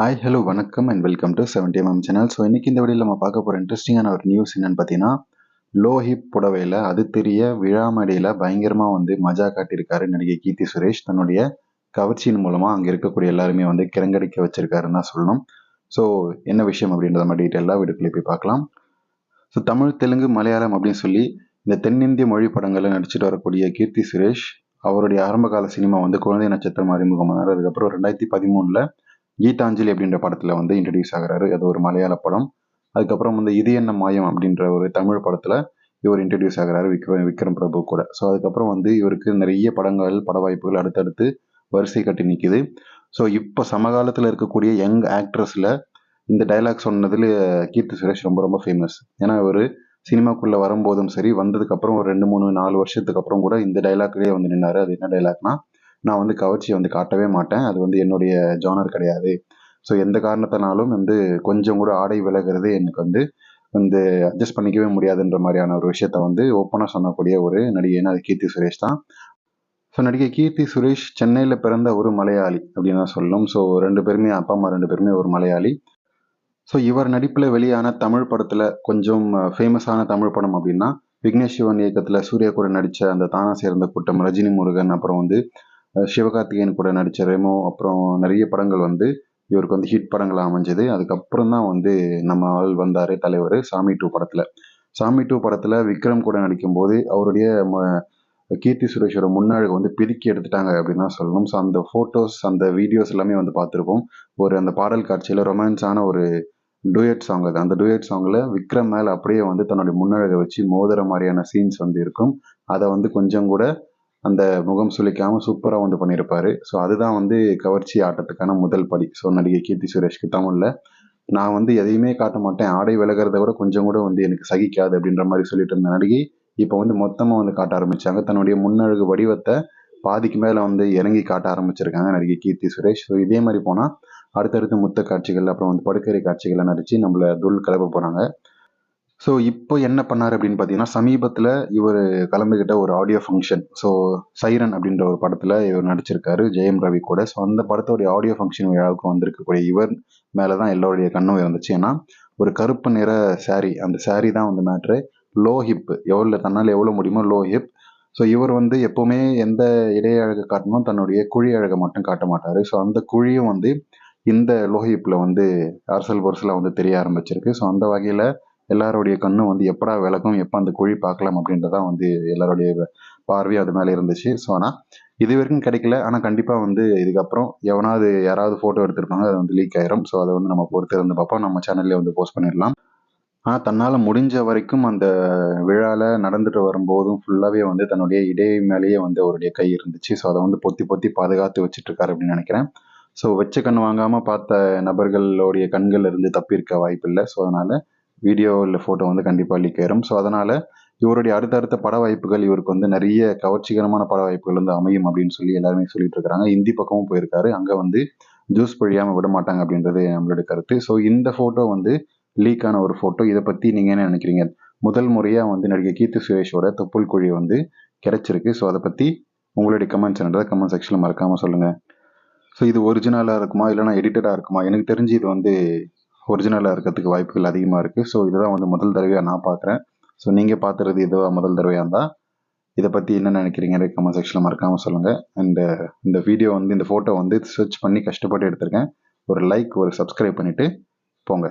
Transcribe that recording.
Hi hello வணக்கம் and welcome to seventy MM channel so இன்றைக்கி இந்த வழியில் நம்ம பார்க்க போகிற இன்ட்ரெஸ்டிங்கான ஒரு நியூஸ் என்னன்னு பார்த்தீங்கன்னா லோ ஹிப் புடவையில் அது தெரிய விழாமடியில் பயங்கரமாக வந்து மஜா காட்டியிருக்காரு நடிகை கீர்த்தி சுரேஷ். தன்னுடைய கவர்ச்சியின் மூலமாக அங்கே இருக்கக்கூடிய எல்லாருமே வந்து கிரங்கடிக்க வச்சிருக்காருன்னு தான் சொல்லணும். ஸோ என்ன விஷயம் அப்படின்றத நம்ம டீட்டெயிலாக வீடுக்குள்ளே போய் பார்க்கலாம். ஸோ தமிழ் தெலுங்கு மலையாளம் அப்படின்னு சொல்லி இந்த தென்னிந்திய மொழி படங்களில் நடிச்சிட்டு வரக்கூடிய கீர்த்தி சுரேஷ் அவருடைய ஆரம்பகால சினிமா வந்து குழந்தை நட்சத்திரம் அறிமுகமானார் அதுக்கப்புறம் ரெண்டாயிரத்தி பதிமூணில் கீதாஞ்சலி அப்படின்ற படத்தில் வந்து இன்ட்ரடியூஸ் ஆகிறாரு. அது ஒரு மலையாள படம். அதுக்கப்புறம் வந்து இது என்ன மாயம் அப்படின்ற ஒரு தமிழ் படத்தில் இவர் இன்ட்ரடியூஸ் ஆகிறாரு விக்ரம் விக்ரம் பிரபு கூட. ஸோ அதுக்கப்புறம் வந்து இவருக்கு நிறைய படங்கள் பட வாய்ப்புகள் அடுத்தடுத்து வரிசை கட்டி நிற்குது ஸோ இப்போ சமகாலத்தில் இருக்கக்கூடிய யங் ஆக்ட்ரஸில் இந்த டைலாக் சொன்னதில் கீர்த்தி சுரேஷ் ரொம்ப ரொம்ப ஃபேமஸ் ஏன்னா இவர் சினிமாக்குள்ளே வரும்போதும் சரி வந்ததுக்கப்புறம் ஒரு ரெண்டு மூணு நாலு வருஷத்துக்கு அப்புறம் கூட இந்த டைலாக்லேயே வந்து நின்னார். அது என்ன டைலாக்னா நான் வந்து கவர்ச்சியை வந்து காட்டவே மாட்டேன். அது வந்து என்னுடைய ஜானர் கிடையாது. ஸோ எந்த காரணத்தினாலும் வந்து கொஞ்சம் கூட ஆடை விலகிறது எனக்கு வந்து வந்து அட்ஜஸ்ட் பண்ணிக்கவே முடியாதுன்ற மாதிரியான ஒரு விஷயத்த வந்து ஓப்பனாக சொல்லக்கூடிய ஒரு நடிகைனா அது கீர்த்தி சுரேஷ் தான். ஸோ நடிகை கீர்த்தி சுரேஷ் சென்னையில் பிறந்த ஒரு மலையாளி அப்படின்னு தான் சொல்லணும். ஸோ ரெண்டு பேருமே அப்பா அம்மா ரெண்டு பேருமே ஒரு மலையாளி. ஸோ இவர் நடிப்பில் வெளியான தமிழ் படத்தில் கொஞ்சம் ஃபேமஸான தமிழ் படம் அப்படின்னா விக்னேஷ் சிவன் இயக்கத்தில் சூர்யா கூட நடித்த அந்த தானா சேர்ந்த கூட்டம் ரஜினி முருகன் அப்புறம் வந்து சிவகார்த்திகேயன் கூட நடித்த ரெமோ அப்புறம் நிறைய படங்கள் வந்து இவருக்கு வந்து ஹிட் படங்களாக அமைஞ்சது. அதுக்கப்புறம் தான் வந்து நம்ம ஆள் வந்தார் தலைவர் சாமி டூ படத்தில். சாமி டூ படத்தில் விக்ரம் கூட நடிக்கும்போது அவருடைய கீர்த்தி சுரேஷோட முன்னழகு வந்து பிதுக்கி எடுத்துட்டாங்க அப்படின்னு தான் சொல்லணும். ஸோ அந்த ஃபோட்டோஸ் அந்த வீடியோஸ் எல்லாமே வந்து பார்த்துருப்போம். ஒரு அந்த பாடல் காட்சியில் ரொமான்ஸான ஒரு டூயட் சாங் அது. அந்த டூயட் சாங்கில் விக்ரம் மேலே அப்படியே வந்து தன்னுடைய முன்னழகை வச்சு மோதிர மாதிரியான சீன்ஸ் வந்து இருக்கும். அதை வந்து கொஞ்சம் கூட அந்த முகம் சுளிக்காமல் சூப்பராக வந்து பண்ணியிருப்பார் ஸோ அதுதான் வந்து கவர்ச்சி ஆட்டத்துக்கான முதல் படி. ஸோ நடிகை கீர்த்தி சுரேஷ்க்கு தமிழில் நான் வந்து எதையுமே காட்ட மாட்டேன். ஆடை விலகிறத விட கொஞ்சம் கூட வந்து எனக்கு சகிக்காது அப்படின்ற மாதிரி சொல்லிட்டு இருந்த நடிகை இப்போ வந்து மொத்தமாக வந்து காட்ட ஆரம்பித்தாங்க தன்னுடைய முன்னழகு வடிவத்தை பாதிக்கு மேலே வந்து இறங்கி காட்ட ஆரம்பிச்சிருக்காங்க நடிகை கீர்த்தி சுரேஷ். ஸோ இதே மாதிரி போனால் அடுத்தடுத்து முத்த காட்சிகள் அப்புறம் வந்து படுக்கரை காட்சிகளை நடித்து நம்மளை துல் கிளப்ப போகிறாங்க ஸோ இப்போ என்ன பண்ணார் அப்படின்னு பார்த்தீங்கன்னா சமீபத்தில் இவர் கலந்துக்கிட்ட ஒரு ஆடியோ ஃபங்க்ஷன் ஸோ சைரன் அப்படின்ற ஒரு படத்தில் இவர் நடிச்சிருக்காரு ஜெயம் ரவி கூட. ஸோ அந்த படத்தோடைய ஆடியோ ஃபங்க்ஷன் விழாவுக்கு வந்திருக்கக்கூடிய இவர் மேலே தான் எல்லோருடைய கண்ணும் இருந்துச்சு ஏன்னா ஒரு கருப்பு நிற சாரீ அந்த சாரீ தான் வந்து மேட்ரு லோ ஹிப் எவ்வளோ தன்னால் எவ்வளோ முடியுமோ லோ ஹிப் ஸோ இவர் வந்து எப்போவுமே எந்த இடைய அழகை காட்டணும் தன்னுடைய குழி அழகை மட்டும் காட்ட மாட்டார். ஸோ அந்த குழியும் வந்து இந்த லோஹிப்பில் வந்து அரசல் பொருசலாக வந்து தெரிய ஆரம்பிச்சிருக்கு. ஸோ அந்த வகையில் எல்லாருடைய கண்ணும் வந்து எப்படா விளக்கும் எப்போ அந்த குழி பார்க்கலாம் அப்படின்றதான் வந்து எல்லாருடைய பார்வையும் அது மேலே இருந்துச்சு. ஸோ ஆனால் இது வரைக்கும் கிடைக்கல. ஆனால் கண்டிப்பாக வந்து இதுக்கப்புறம் எவனாவது யாராவது ஃபோட்டோ எடுத்திருப்பாங்க அது வந்து லீக் ஆயிரும். ஸோ அதை வந்து நம்ம பொறுத்து இருந்து பார்ப்போம். நம்ம சேனல்லே வந்து போஸ்ட் பண்ணிடலாம். ஆனால் தன்னால் முடிஞ்ச வரைக்கும் அந்த விழாவில் நடந்துட்டு வரும்போதும் ஃபுல்லாகவே வந்து தன்னுடைய இடை மேலேயே வந்து அவருடைய கை இருந்துச்சு. ஸோ அதை வந்து பொத்தி பொத்தி பாதுகாத்து வச்சுட்ருக்காரு அப்படின்னு நினைக்கிறேன். ஸோ வச்ச கண் வாங்காமல் பார்த்த நபர்களுடைய கண்கள் இருந்து தப்பியிருக்க வாய்ப்பு இல்லை ஸோ அதனால் வீடியோ இல்லை ஃபோட்டோ வந்து கண்டிப்பாக லீக் ஆயிரும். ஸோ அதனால் இவருடைய அடுத்தடுத்த பட வாய்ப்புகள் இவருக்கு வந்து நிறைய கவர்ச்சிகரமான பட வாய்ப்புகள் வந்து அமையும் அப்படின்னு சொல்லி எல்லாருமே சொல்லிட்டு இருக்கிறாங்க இந்தி பக்கமும் போயிருக்காரு. அங்கே வந்து ஜூஸ் பொழியாமல் விட மாட்டாங்க அப்படின்றது நம்மளோட கருத்து. ஸோ இந்த ஃபோட்டோ வந்து லீக் ஆன ஒரு ஃபோட்டோ இதை பற்றி நீங்கள் என்ன நினைக்கிறீங்க? முதல் முறையாக வந்து நடிகை கீர்த்தி சுரேஷோட தொப்புள் குழி வந்து கிடைச்சிருக்கு. ஸோ அதை பற்றி உங்களுடைய கமெண்ட்ஸ் என்னன்றதை கமெண்ட் செக்ஷனில் மறக்காமல் சொல்லுங்கள் ஸோ இது ஒரிஜினலாக இருக்குமா? இல்லைனா எடிட்டடாக இருக்குமா? எனக்கு தெரிஞ்சு இது வந்து ஒரிஜினலாக இருக்கிறதுக்கு வாய்ப்புகள் அதிகமாக இருக்குது ஸோ இதுதான் வந்து முதல் தடவையாக நான் பார்க்குறேன் ஸோ நீங்கள் பார்த்துறது இதுவாக முதல் தடவையாக இருந்தால் இதை பற்றி என்ன நினைக்கிறீங்க? கமெண்ட் செக்ஷனில் மறக்காமல் சொல்லுங்கள் அண்டு இந்த வீடியோ வந்து இந்த ஃபோட்டோ வந்து சர்ச் பண்ணி கஷ்டப்பட்டு எடுத்திருக்கேன். ஒரு லைக் ஒரு சப்ஸ்கிரைப் பண்ணிவிட்டு போங்க.